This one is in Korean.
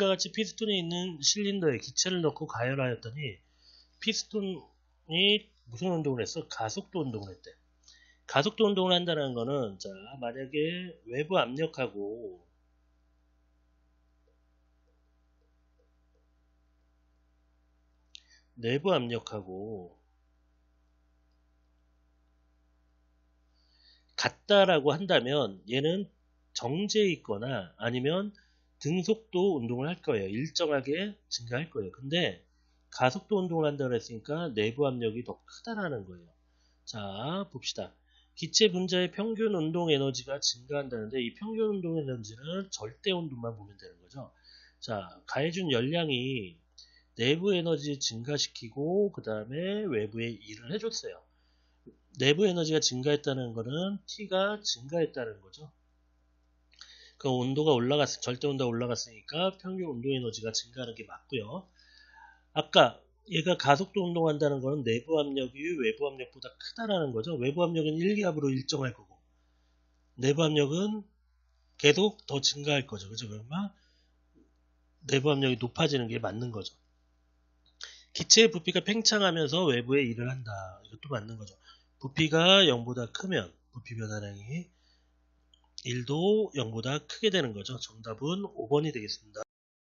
이와 같이 피스톤이 있는 실린더에 기체를 넣고 가열하였더니 피스톤이 무슨 운동을 했어? 가속도 운동을 했대. 가속도 운동을 한다는 거는 자 만약에 외부 압력하고 내부 압력하고 같다라고 한다면 얘는 정제에 있거나 아니면 등속도 운동을 할 거예요. 일정하게 증가할 거예요. 근데 가속도 운동을 한다고 했으니까 내부 압력이 더 크다라는 거예요. 자, 봅시다. 기체 분자의 평균 운동 에너지가 증가한다는데 이 평균 운동 에너지는 절대 온도만 보면 되는 거죠. 자, 가해준 열량이 내부 에너지 증가시키고 그 다음에 외부에 일을 해줬어요. 내부 에너지가 증가했다는 거는 T가 증가했다는 거죠. 그 온도가 올라갔, 절대 온도가 올라갔으니까 평균 온도 에너지가 증가하는 게 맞고요. 아까 얘가 가속도 운동한다는 거는 내부 압력이 외부 압력보다 크다라는 거죠. 외부 압력은 1기압으로 일정할 거고 내부 압력은 계속 더 증가할 거죠. 그죠? 그러면 내부 압력이 높아지는 게 맞는 거죠. 기체의 부피가 팽창하면서 외부에 일을 한다. 이것도 맞는 거죠. 부피가 0보다 크면 부피 변화량이 1도 0보다 크게 되는 거죠. 정답은 5번이 되겠습니다.